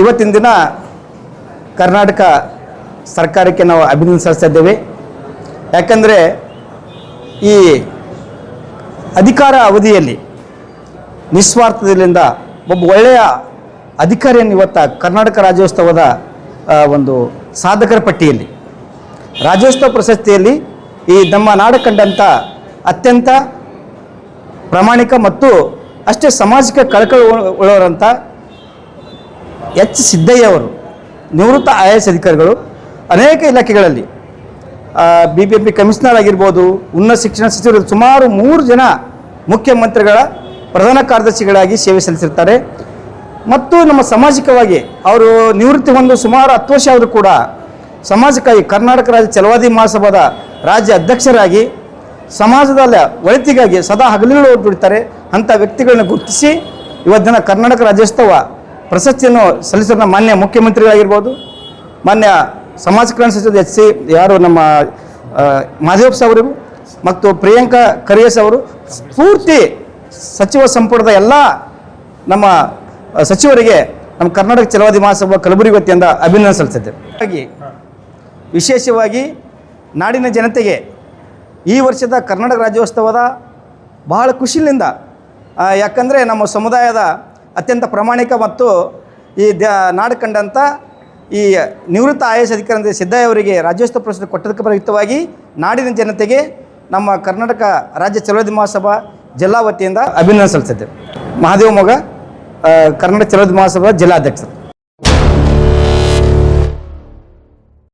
ಇವತ್ತಿನ ದಿನ ಕರ್ನಾಟಕ ಸರ್ಕಾರಕ್ಕೆ ನಾವು ಅಭಿನಂದನೆ ಸಲ್ಲಿಸ್ತಾ ಇದ್ದೇವೆ. ಯಾಕಂದರೆ ಈ ಅಧಿಕಾರ ಅವಧಿಯಲ್ಲಿ ನಿಸ್ವಾರ್ಥದಿಂದ ಒಬ್ಬ ಒಳ್ಳೆಯ ಅಧಿಕಾರಿಯನ್ನು ಇವತ್ತು ಕರ್ನಾಟಕ ರಾಜ್ಯೋತ್ಸವದ ಒಂದು ಸಾಧಕರ ಪಟ್ಟಿಯಲ್ಲಿ, ರಾಜ್ಯೋತ್ಸವ ಪ್ರಶಸ್ತಿಯಲ್ಲಿ ಈ ನಮ್ಮ ನಾಡ ಕಂಡಂಥ ಅತ್ಯಂತ ಪ್ರಾಮಾಣಿಕ ಮತ್ತು ಅಷ್ಟೇ ಸಮಾಜಕ್ಕೆ ಕಳಕಳ ಉಳ್ಳವರಂಥ ಎಚ್ ಸಿದ್ದಯ್ಯ ಅವರು, ನಿವೃತ್ತ ಐ ಎಸ್ ಅಧಿಕಾರಿಗಳು, ಅನೇಕ ಇಲಾಖೆಗಳಲ್ಲಿ ಬಿ ಬಿ ಪಿ ಕಮಿಷನರ್ ಆಗಿರ್ಬೋದು, ಉನ್ನತ ಶಿಕ್ಷಣ ಸಚಿವರು, ಸುಮಾರು ಮೂರು ಜನ ಮುಖ್ಯಮಂತ್ರಿಗಳ ಪ್ರಧಾನ ಕಾರ್ಯದರ್ಶಿಗಳಾಗಿ ಸೇವೆ ಸಲ್ಲಿಸಿರ್ತಾರೆ. ಮತ್ತು ನಮ್ಮ ಸಾಮಾಜಿಕವಾಗಿ ಅವರು ನಿವೃತ್ತಿ ಹೊಂದು ಸುಮಾರು ಹತ್ತು ವರ್ಷ ಆದರೂ ಕೂಡ ಸಮಾಜಕ್ಕಾಗಿ ಕರ್ನಾಟಕ ರಾಜ್ಯ ಚಲವಾದಿ ಮಹಾಸಭಾದ ರಾಜ್ಯ ಅಧ್ಯಕ್ಷರಾಗಿ ಸಮಾಜದಲ್ಲಿ ಒಳಿತಿಗಾಗಿ ಸದಾ ಹಗಲಿಗಳು ದುಡಿತಾರೆ ಅಂಥ ವ್ಯಕ್ತಿಗಳನ್ನ ಗುರುತಿಸಿ, ಇವತ್ತಿನ ಕರ್ನಾಟಕ ರಾಜ್ಯೋತ್ಸವ ಪ್ರಶಸ್ತಿಯನ್ನು ಸಲ್ಲಿಸಿದ ಮಾನ್ಯ ಮುಖ್ಯಮಂತ್ರಿಗಳಾಗಿರ್ಬೋದು, ಮಾನ್ಯ ಸಮಾಜ ಕಲ್ಯಾಣ ಸಚಿವ ಎಚ್ ಸಿ ಯಾರು ನಮ್ಮ ಮಾದೇವ್ ಅವರಿಗೂ ಮತ್ತು ಪ್ರಿಯಾಂಕಾ ಖರ್ಗೆಸ್ ಅವರು ಪೂರ್ತಿ ಸಚಿವ ಸಂಪುಟದ ಎಲ್ಲ ನಮ್ಮ ಸಚಿವರಿಗೆ ನಮ್ಮ ಕರ್ನಾಟಕ ಚಲವಾದಿ ಮಹಾಸಭಾ ಕಲಬುರಗಿ ವತಿಯಿಂದ ಅಭಿನಂದನೆ ಸಲ್ಲಿಸಿದ್ದೇವೆ ಹಾಗಾಗಿ ವಿಶೇಷವಾಗಿ ನಾಡಿನ ಜನತೆಗೆ ಈ ವರ್ಷದ ಕರ್ನಾಟಕ ರಾಜ್ಯೋತ್ಸವದ ಬಹಳ ಖುಷಿಯಿಂದ ಯಾಕಂದರೆ ನಮ್ಮ ಸಮುದಾಯದ ಅತ್ಯಂತ ಪ್ರಾಮಾಣಿಕ ಮತ್ತು ಈ ದ ನಾಡು ಕಂಡಂಥ ಈ ನಿವೃತ್ತ ಐ ಎಸ್ ಅಧಿಕಾರಿ ಸಿದ್ದಯ್ಯ ಅವರಿಗೆ ರಾಜ್ಯೋತ್ಸವ ಪ್ರಶಸ್ತಿ ಕೊಟ್ಟದಕ್ಕೆ ಪ್ರಯುಕ್ತವಾಗಿ ನಾಡಿನ ಜನತೆಗೆ ನಮ್ಮ ಕರ್ನಾಟಕ ರಾಜ್ಯ ಚಲೋದ್ಯಮ ಮಹಾಸಭಾ ಜಿಲ್ಲಾ ವತಿಯಿಂದ ಅಭಿನಂದನೆ ಸಲ್ಲಿಸಿದ್ದೇವೆ. ಮಹಾದೇವ ಮೊಗ ಕರ್ನಾಟಕ ಚಲೋದ್ಯಮ ಮಹಾಸಭಾ ಜಿಲ್ಲಾಧ್ಯಕ್ಷರು